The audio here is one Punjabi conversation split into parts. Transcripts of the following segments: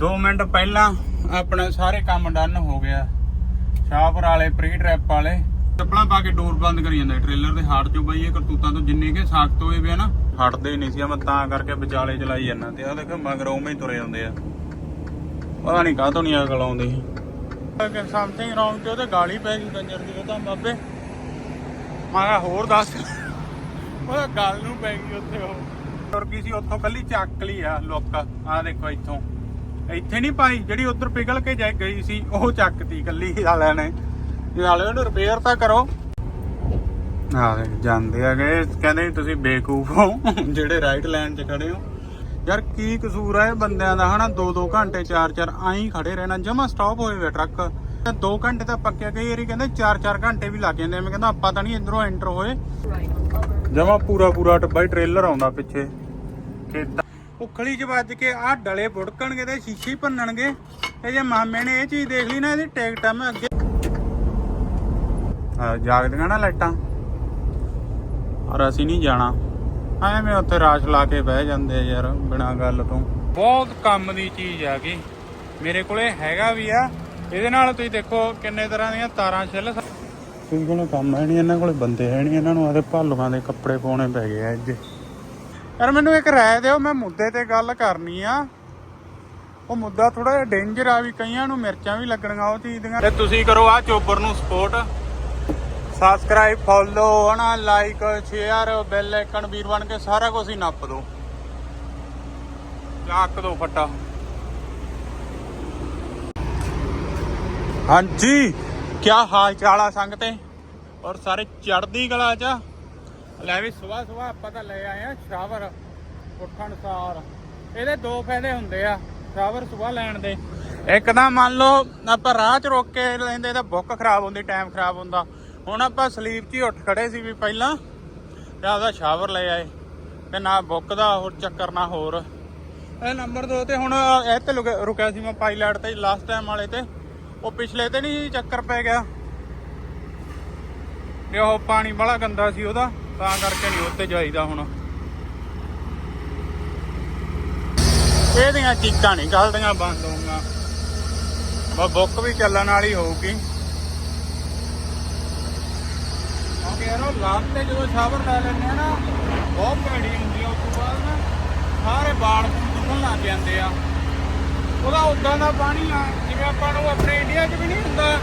2 ਮਿੰਟ ਪਹਿਲਾਂ ਆਪਣਾ ਸਾਰੇ ਕੰਮ ਡਨ ਹੋ ਗਿਆ। ਸ਼ਾਹਪੁਰ ਵਾਲੇ ਪ੍ਰੀ ਟ੍ਰੈਪ ਵਾਲੇ। ਚੱਪਲਾਂ ਪਾ ਕੇ ਡੋਰ ਬੰਦ ਕਰੀ ਜਾਂਦਾ ਟ੍ਰੇਲਰ ਦੇ ਹਾਰਟ ਚੋਂ ਬਈ ਇਹ ਕਰਤੂਤਾਂ ਤੋਂ ਜਿੰਨੇ ਕੇ ਸਖਤ ਹੋਏ ਵੇ ਨਾ। ਹਟਦੇ ਨਹੀਂ ਸੀ ਮੈਂ ਤਾਂ ਕਰਕੇ ਵਿਚਾਲੇ ਚਲਾਈ ਜਾਂਦਾ ਤੇ ਆ ਦੇਖੋ ਮਗਰ ਉਵੇਂ ਹੀ ਤੁਰੇ ਆਉਂਦੇ ਆ। ਪਤਾ ਨਹੀਂ ਕਾਹ ਤੋਂ ਨਹੀਂ ਅਕਲ ਆਉਂਦੀ। ਕਿ ਸਮਥਿੰਗ ਰੌਂਗ ਤੇ ਉਹਦੇ ਗਾਲੀ ਪੈ ਗਈ ਕੰਜਰ ਦੀ ਉਹ ਤਾਂ ਬਾਬੇ ਮੈਂ ਕਿਹਾ ਹੋਰ ਦੱਸ। ਉਹਦਾ ਗੱਲ ਨੂੰ ਪੈ ਗਈ ਉੱਥੇ ਉਹ। ਤੁਰ ਗਈ ਸੀ ਉੱਥੋਂ ਕੱਲੀ ਚੱਕ ਲਈ ਆ ਲੁੱਕ। ਆ ਦੇਖੋ ਇੱਥੋਂ। ਇੱਥੇ ਨਹੀਂ ਪਾਈ, ਜਿਹੜੀ ਉੱਧਰ ਪਿਘਲ ਕੇ ਜਾ ਗਈ ਸੀ, ਉਹ ਚੱਕਤੀ ਕੱਲੀ ਵਾਲਿਆਂ ਨੇ। ਨਾਲੇ ਉਹਨੂੰ ਰਿਪੇਅਰ ਤਾਂ ਕਰੋ। ਆ ਜਾਂਦੇ ਆਗੇ ਕਹਿੰਦੇ ਤੁਸੀਂ ਬੇਕੂਫ ਹੋ, ਜਿਹੜੇ ਰਾਈਟ ਲਾਈਨ 'ਚ ਖੜੇ ਹੋ। ਯਾਰ ਕੀ ਕਸੂਰ ਆ ਬੰਦਿਆਂ ਦਾ, ਹਨਾ? 2-2 ਘੰਟੇ 4-4 ਆਈ ਖੜੇ ਰਹਿਣਾ, ਜਮਾ ਸਟਾਪ ਹੋਏ ਵੇ ਟਰੱਕ 2 ਘੰਟੇ ਤਾਂ ਪੱਕਿਆ ਕਈ ਵਾਰੀ ਕਹਿੰਦੇ 4-4 ਘੰਟੇ ਵੀ ਲੱਗ ਜਾਂਦੇ ਮੈਂ ਕਹਿੰਦਾ ਆਪਾਂ ਤਾਂ ਨਹੀਂ ਇਧਰੋਂ ਐਂਟਰ ਹੋਏ। ਜਮਾ ਪੂਰਾ ਪੂਰਾ ਟੱਬਾ ਟ੍ਰੇਲਰ ਆਉਂਦਾ ਪਿੱਛੇ। ਖੇਤਾਂ ਉਖਲੀ 'ਚ ਵੱਜ ਕੇ ਆਹ ਡਲੇ ਬੁੜਕਣਗੇ ਤੇ ਸ਼ੀਸ਼ੇ ਭੰਨਣਗੇ। ਤੇ ਜੇ ਮਾਮੇ ਨੇ ਇਹ ਚੀਜ਼ ਦੇਖ ਲਈ ਨਾ, ਇਹਦੀ ਟਿਕਟ ਮੈਂ ਅੱਗੇ ਆ ਜਾਗਦੀਆਂ ਨਾ ਲਾਈਟਾਂ। ਔਰ ਅਸੀਂ ਨਹੀਂ ਜਾਣਾ। ਐਵੇਂ ਉੱਥੇ ਰਾਸ਼ ਲਾ ਕੇ ਬਹਿ ਜਾਂਦੇ ਯਾਰ, ਬਿਨਾਂ ਗੱਲ ਤੋਂ। ਬਹੁਤ ਕੰਮ ਦੀ ਚੀਜ਼ ਆ ਗਈ। ਮੇਰੇ ਕੋਲੇ ਹੈਗਾ ਵੀ ਆ। ਇਹਦੇ ਨਾਲ ਤੁਸੀਂ ਦੇਖੋ ਕਿੰਨੇ ਤਰ੍ਹਾਂ ਦੀਆਂ ਤਾਰਾਂ ਛਿੱਲ ਕਿਸੇ ਕੋਲ ਕੰਮ ਹੈ ਨਹੀਂ, ਇਹਨਾਂ ਕੋਲੇ ਬੰਦੇ ਹੈ ਨਹੀਂ, ਇਹਨਾਂ ਨੂੰ ਆਦੇ ਭਾਲੂਆਂ ਦੇ ਕੱਪੜੇ ਪਾਉਣੇ ਪੈ ਗਏ ਆ ਅੱਜ ਯਾਰ ਮੈਨੂੰ ਇੱਕ ਰਾਏ ਦਿਓ ਮੈਂ ਮੁੱਦੇ ਤੇ ਗੱਲ ਕਰਨੀ ਆ। ਉਹ ਮੁੱਦਾ ਥੋੜਾ ਜਿਹਾ ਡੇਂਜਰ ਆ ਵੀ ਕਈਆਂ ਨੂੰ ਮਿਰਚਾਂ ਵੀ ਲੱਗਣੀਆਂ ਉਹ ਚੀਜ਼ ਦੀਆਂ। ਤੇ ਤੁਸੀਂ ਕਰੋ ਆ ਚੋਬਰ ਨੂੰ ਸਪੋਰਟ ਸਬਸਕ੍ਰਾਈਬ ਫੋਲੋ ਹਨਾ ਲਾਈਕ ਸ਼ੇਅਰ ਬੈਲ ਆਈਕਨ ਵੀਰ ਬਣ ਕੇ ਸਾਰਾ ਕੁਝ ਹੀ ਨੱਪ ਦੋ ਲੱਕ ਦੋ ਫੱਟਾ। ਹਾਂਜੀ ਕੀ ਹਾਲ ਚਾਲ ਆ ਸੰਗ ਤੇ ਔਰ ਸਾਰੇ ਚੜ੍ਹਦੀ ਕਲਾ ਚ ਲੈ ਵੀ ਸਵੇਰ ਸਵੇਰ ਆਪਾਂ ਤਾਂ ਲੈ ਆਏ ਆ ਸ਼ਾਵਰ, ਉੱਠਣ ਸਾਰ। ਇਹਦੇ ਦੋ ਫਾਇਦੇ ਹੁੰਦੇ ਆ, ਸ਼ਾਵਰ ਸਵੇਰ ਲੈਣ ਦੇ। ਇੱਕ ਤਾਂ ਮੰਨ ਲਓ, ਆਪਾਂ ਰਾਹ 'ਚ ਰੋਕ ਕੇ ਲੈਂਦੇ ਤਾਂ ਬੁੱਕ ਖਰਾਬ ਹੁੰਦੀ ਟਾਈਮ ਖਰਾਬ ਹੁੰਦਾ। ਹੁਣ ਆਪਾਂ ਸਲੀਪ 'ਚ ਹੀ ਉੱਠ ਖੜੇ ਸੀ ਵੀ ਪਹਿਲਾਂ, ਤੇ ਆਪਦਾ ਸ਼ਾਵਰ ਲੈ ਆਏ, ਤੇ ਨਾ ਬੁੱਕ ਦਾ ਹੋਰ ਚੱਕਰ, ਨਾ ਹੋਰ। ਇਹ ਨੰਬਰ 2 ਤੇ ਹੁਣ ਇਹ ਤੇ ਲੁਕ- ਰੁਕਿਆ ਸੀ ਮੈਂ ਪਾਇਲਟ ਤੇ ਲਾਸਟ ਟਾਈਮ ਵਾਲੇ ਤੇ। ਉਹ ਪਿਛਲੇ ਤੇ ਨਹੀਂ ਚੱਕਰ ਪੈ ਗਿਆ। ਤੇ ਉਹ ਪਾਣੀ ਬੜਾ ਗੰਦਾ ਸੀ ਉਹਦਾ। ਤਾਂ ਕਰਕੇ ਨਹੀਂ ਉੱਤੇ ਜਾਈਦਾ ਹੁਣ। ਇਹਦੀਆਂ ਚੀਕਾਂ ਨਹੀਂ ਗਲਦੀਆਂ ਬੰਦ ਹੋਊਗਾ। ਬਾ ਬੁੱਕ ਵੀ ਚੱਲਣ ਵਾਲੀ ਹੋਊਗੀ। ਕਿਉਂਕਿ ਯਾਰ ਉਹ ਤੇ ਜਦੋਂ ਸ਼ਾਵਰ ਲੈ ਲੈਂਦੇ ਆ ਨਾ, ਬਹੁਤ ਭੈੜੀ ਹੁੰਦੀ ਆ ਉਸ ਤੋਂ ਬਾਅਦ ਨਾ। ਸਾਰੇ ਵਾਲ ਦੁਖਣ ਲੱਗ ਜਾਂਦੇ ਆ। ਉਹਦਾ ਉਦਾਂ ਦਾ ਪਾਣੀ ਆ, ਜਿਵੇਂ ਆਪਾਂ ਨੂੰ ਆਪਣੇ ਇੰਡੀਆ 'ਚ ਵੀ ਨਹੀਂ ਹੁੰਦਾ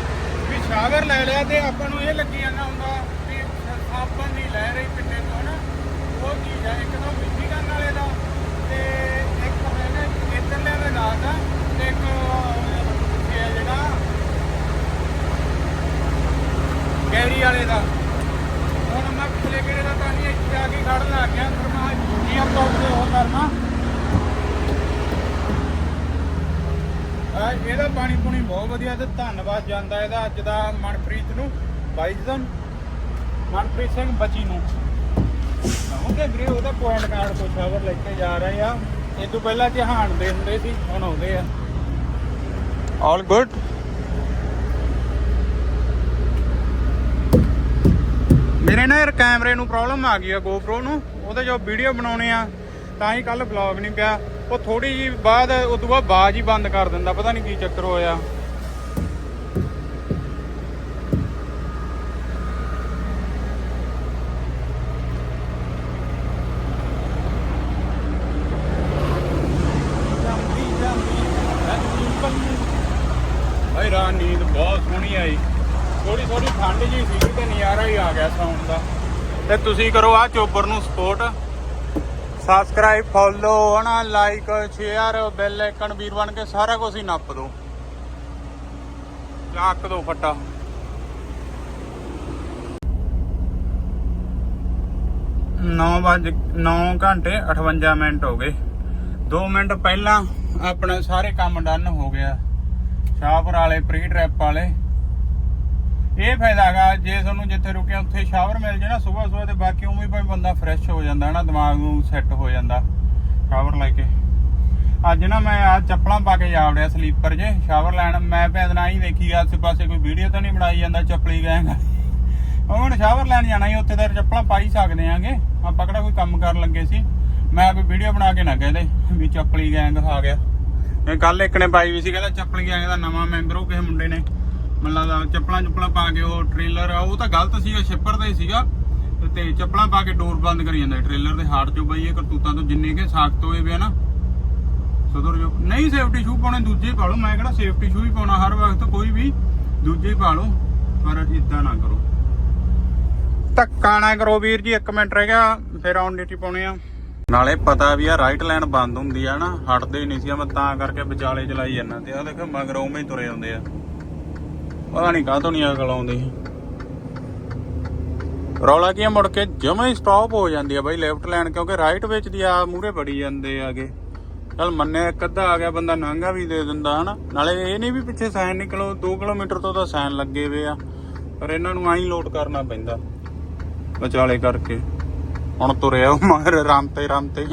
ਵੀ ਸ਼ਾਵਰ ਲੈ ਲਿਆ ਤੇ ਆਪਾਂ ਨੂੰ ਇਹ ਲੱਗੀ ਜਾਂਦਾ ਹੁੰਦਾ। ਲੈ ਰਹੀ ਪਿੰਡੇ ਤੋਂ, ਹਨਾ? ਉਹ ਚੀਜ਼ ਆ ਇੱਕ ਤਾਂ ਮਿਸ਼ੀਗਨ ਵਾਲੇ ਦਾ। ਤੇ ਇੱਕ ਮੈਨੇ ਇੱਧਰਲੇ ਦੇ ਦਾ ਦਾ, ਤੇ ਇੱਕ, ਇਹ ਜਿਹੜਾ ਗੈਰੀ ਵਾਲੇ ਦਾ। ਹੁਣ ਮੈਂ ਪਿਛਲੇ ਕਿਹੜੇ ਦਾ ਤਾਂ ਨਹੀਂ, ਇੱਥੇ ਆ ਕੇ ਖੜਨ ਲੱਗ ਗਿਆ ਪਰ ਮੈਂ ਜੀ ਆਪਾਂ ਉੱਤੇ ਉਹ ਕਰਨਾ? ਇਹਦਾ ਪਾਣੀ ਪੂਣੀ ਬਹੁਤ ਵਧੀਆ ਤੇ ਧੰਨਵਾਦ ਜਾਂਦਾ ਇਹਦਾ ਅੱਜ ਦਾ ਮਨਪ੍ਰੀਤ ਨੂੰ, ਬਾਈ ਜੀ ਦਾ। ਮਨਪ੍ਰੀਤ ਸਿੰਘ ਬੱਚੀ ਨੂੰ। ਕਹੋਗੇ ਵੀਰੇ, ਉਹਦਾ ਪੁਆਇੰਟ ਕਾਰਡ ਤੋਂ ਸ਼ਾਵਰ ਲੈ ਕੇ ਜਾ ਰਹੇ ਆ। ਇਹ ਤੋਂ ਪਹਿਲਾਂ ਜਹਾਨ ਦੇ ਹੁੰਦੇ ਸੀ, ਹੁਣ ਆਉਂਦੇ ਆ। ਆਲ ਗੁੱਡ ਮੇਰੇ ਨਾ ਯਾਰ ਕੈਮਰੇ ਨੂੰ ਪ੍ਰੋਬਲਮ ਆ ਗਈ ਆ GoPro ਨੂੰ। ਉਹਦੇ ਜੋ ਵੀਡੀਓ ਬਣਾਉਣੇ ਆ, ਤਾਂ ਹੀ ਕੱਲ ਵਲੌਗ ਨਹੀਂ ਪਿਆ। ਉਹ ਥੋੜੀ ਜੀ ਬਾਅਦ ਉਦੋਂ ਬਾਅਦ ਬਾਜ ਹੀ ਬੰਦ ਕਰ ਦਿੰਦਾ, ਪਤਾ ਨਹੀਂ ਕੀ ਚੱਕਰ ਹੋਇਆ ਭਾਈ ਰਾਤ ਨੀਂਦ ਬਹੁਤ ਸੋਹਣੀ ਆਈ। ਥੋੜੀ ਥੋੜੀ ਠੰਡ ਜੀ ਸੀ ਤੇ ਨਜ਼ਾਰਾ ਹੀ ਆ ਗਿਆ ਸੌਣ ਦਾ। ਤੇ ਤੁਸੀਂ ਕਰੋ ਆ ਚੋਬਰ ਨੂੰ ਸਪੋਰਟ ਸਬਸਕ੍ਰਾਈਬ ਫੋਲੋ ਹਨਾ ਲਾਈਕ ਸ਼ੇਅਰ ਬੈਲ ਆਈਕਨ ਵੀਰ ਬਣ ਕੇ ਸਾਰਾ ਕੁਝ ਹੀ ਨੱਪ ਦੋ ਲੱਕ ਦੋ ਫੱਟਾ। ਨੌ ਵਜ 9 ਘੰਟੇ 58 ਮਿੰਟ ਹੋ ਗਏ। 2 ਮਿੰਟ ਪਹਿਲਾਂ ਆਪਣਾ ਸਾਰੇ ਕੰਮ ਡਨ ਹੋ ਗਿਆ। ਸ਼ਾਹਪੁਰ ਵਾਲੇ ਪ੍ਰੀ ਟ੍ਰੈਪ ਵਾਲੇ। ਇਹ ਫਾਇਦਾ ਹੈਗਾ, ਜੇ ਤੁਹਾਨੂੰ ਜਿੱਥੇ ਰੁਕੇ ਉੱਥੇ ਸ਼ਾਵਰ ਮਿਲ ਜੇ ਨਾ ਸਵੇਰ ਸਵੇਰ ਤੇ ਬਾਕੀ ਉਵੇਂ ਭਾਵੇਂ ਬੰਦਾ ਫਰੈਸ਼ ਹੋ ਜਾਂਦਾ ਹੈ ਨਾ ਦਿਮਾਗ ਨੂੰ ਸੈੱਟ ਹੋ ਜਾਂਦਾ ਸ਼ਾਵਰ ਲੈ ਕੇ। ਅੱਜ ਨਾ ਮੈਂ ਆ ਚੱਪਲਾਂ ਪਾ ਕੇ ਜਾ ਵੜਿਆ ਸਲੀਪਰ ਜੇ ਸ਼ਾਵਰ ਲੈਣ। ਮੈਂ ਭੈਦਨਾ ਹੀ ਦੇਖੀ ਆਸੇ ਪਾਸੇ ਕੋਈ ਵੀਡੀਓ ਤਾਂ ਨਹੀਂ ਬਣਾਈ ਜਾਂਦਾ, ਚੱਪਲੀ ਗਏਗਾ ਉਹ ਹੁਣ ਸ਼ਾਵਰ ਲੈਣ ਜਾਣਾ ਹੀ, ਉੱਥੇ ਤਾਂ ਚੱਪਲਾਂ ਪਾ ਹੀ ਸਕਦੇ ਆਂਗੇ ਆਪਾਂ ਕਿਹੜਾ ਕੋਈ ਕੰਮ ਕਰਨ ਲੱਗੇ ਸੀ? ਮੈਂ ਕੋਈ ਵੀਡੀਓ ਬਣਾ ਕੇ ਨਾ ਕਹਦੇ ਵੀ ਚੱਪਲੀ ਗੈਂਗ ਆ ਗਿਆ। ਇਹ ਕੱਲ ਇੱਕ ਨੇ ਪਾਈ ਵੀ ਸੀ, ਕਹਿੰਦਾ ਚੱਪਲ ਗਿਆ ਦਾ ਨਵਾਂ ਮੈਂਬਰ ਉਹ ਕਿਸੇ ਮੁੰਡੇ ਨੇ। ਮੈਨੂੰ ਲੱਗਦਾ ਚੱਪਲਾਂ ਚੁੱਪਲਾਂ ਪਾ ਕੇ ਉਹ ਟ੍ਰੇਲਰ ਉਹ ਤਾਂ ਗਲਤ ਸੀਗਾ ਛਿੱਪਰ ਦਾ ਹੀ ਸੀਗਾ। ਤੇ ਚੱਪਲਾਂ ਪਾ ਕੇ ਡੋਰ ਬੰਦ ਕਰੀ ਜਾਂਦਾ ਟ੍ਰੇਲਰ ਦੇ ਹਾਰਟ ਚੋਂ ਬਈ, ਇਹ ਕਰਤੂਤਾਂ ਤੋਂ ਜਿੰਨੇ ਕੇ ਸਾਖਤ ਹੋਏ ਵੇ ਨਾ। ਸੁਧਰ ਜੋ, ਨਹੀਂ ਸੇਫਟੀ ਸ਼ੂ ਪਾਉਣੇ, ਦੂਜੇ ਪਾ ਲਓ, ਮੈਂ ਕਿਹੜਾ ਸੇਫਟੀ ਸ਼ੂ ਹੀ ਪਾਉਣਾ, ਹਰ ਵਕਤ ਕੋਈ ਵੀ, ਦੂਜੇ ਹੀ ਪਾ ਲਓ, ਪਰ ਇਦਾਂ ਨਾ ਕਰੋ। ਧੱਕਾ ਨਾ ਕਰੋ ਵੀਰ ਜੀ 1 ਮਿੰਟ ਰਹਿ ਗਿਆ, ਫਿਰ ਆਨ ਡਿਊਟੀ ਪਾਉਣੇ ਆ। ਨਾਲੇ ਪਤਾ ਵੀ ਆ ਰਾਈਟ ਲਾਈਨ ਬੰਦ ਹੁੰਦੀ ਆ ਨਾ, ਹਟਦੇ ਨਹੀਂ ਸੀ ਮੈਂ ਤਾਂ ਕਰਕੇ ਵਿਚਾਲੇ ਚਲਾਈ ਜਾਂਦਾ ਤੇ ਆ ਦੇਖੋ, ਮਗਰ ਉਵੇਂ ਹੀ ਤੁਰੇ ਆਉਂਦੇ ਆ। ਪਤਾ ਨਹੀਂ ਕਾਹਤੋਂ ਨਹੀਂ ਅਕਲ ਆਉਂਦੀ। ਰੌਲਾ ਕੀ ਮੁੜ ਕੇ ਜਮਾ ਹੀ ਸਟਾਪ ਹੋ ਜਾਂਦੀ ਆ ਬਾਈ ਲੈਫਟ ਲਾਈਨ ਕਿਉਂਕਿ ਰਾਈਟ ਵਿੱਚ ਦੀ ਆ ਮੂਰੇ ਬੜੀ ਜਾਂਦੇ ਆਗੇ। ਚਲ ਮੰਨੇ ਇੱਕ ਅੱਧਾ ਆ ਗਿਆ, ਬੰਦਾ ਨਾਂਗਾ ਵੀ ਦੇ ਦਿੰਦਾ, ਹਨਾ? ਨਾਲੇ ਇਹ ਨਹੀਂ ਵੀ ਪਿੱਛੇ ਸਾਈਨ ਨਿਕਲੋ 2 ਕਿਲੋਮੀਟਰ ਤੋਂ ਤਾਂ ਸਾਈਨ ਲੱਗੇ ਵੇ ਆ। ਪਰ ਇਹਨਾਂ ਨੂੰ ਆਈ ਲੋਡ ਕਰਨਾ ਪੈਂਦਾ, ਵਿਚਾਲੇ ਕਰਕੇ। ਹੁਣ ਤੁਰਿਆ ਮਗਰ ਰਾਮਤੇ ਰਾਮਤੇ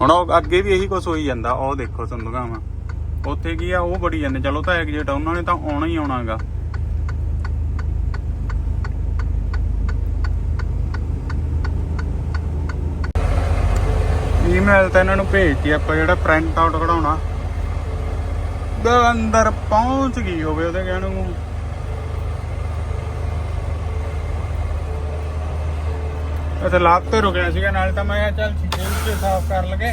ਹੁਣ ਉਹ ਅੱਗੇ ਵੀ ਇਹੀ ਕੁਝ ਹੋਈ ਜਾਂਦਾ। ਉਹ ਦੇਖੋ ਸੰਦਗਾਵਾਂ ਉੱਥੇ ਕੀ ਆ, ਉਹ ਬੜੀ ਜਾਂਦੇ। ਚਲੋ ਤਾਂ ਐਗਜ਼ਿਟ ਉਹਨਾਂ ਨੇ ਤਾਂ ਆਉਣਾ ਹੀ ਆਉਣਾਗਾ ਈਮੇਲ ਤਾਂ ਇਹਨਾਂ ਨੂੰ ਭੇਜਤੀ ਆਪਾਂ, ਜਿਹੜਾ ਪ੍ਰਿੰਟ ਆਊਟ ਕਢਾਉਣਾ। ਅੰਦਰ ਪਹੁੰਚ ਗਈ ਹੋਵੇ, ਉਹਦੇ ਕਹਿਣ ਨੂੰ ਇੱਥੇ ਲਾਭ ਤੇ ਰੁਕਿਆ ਸੀਗਾ, ਨਾਲੇ ਤਾਂ ਮੈਂ ਚੱਲ ਛੀਕੇ ਉੱਤੇ ਸਾਫ਼ ਕਰ ਲਗੇ।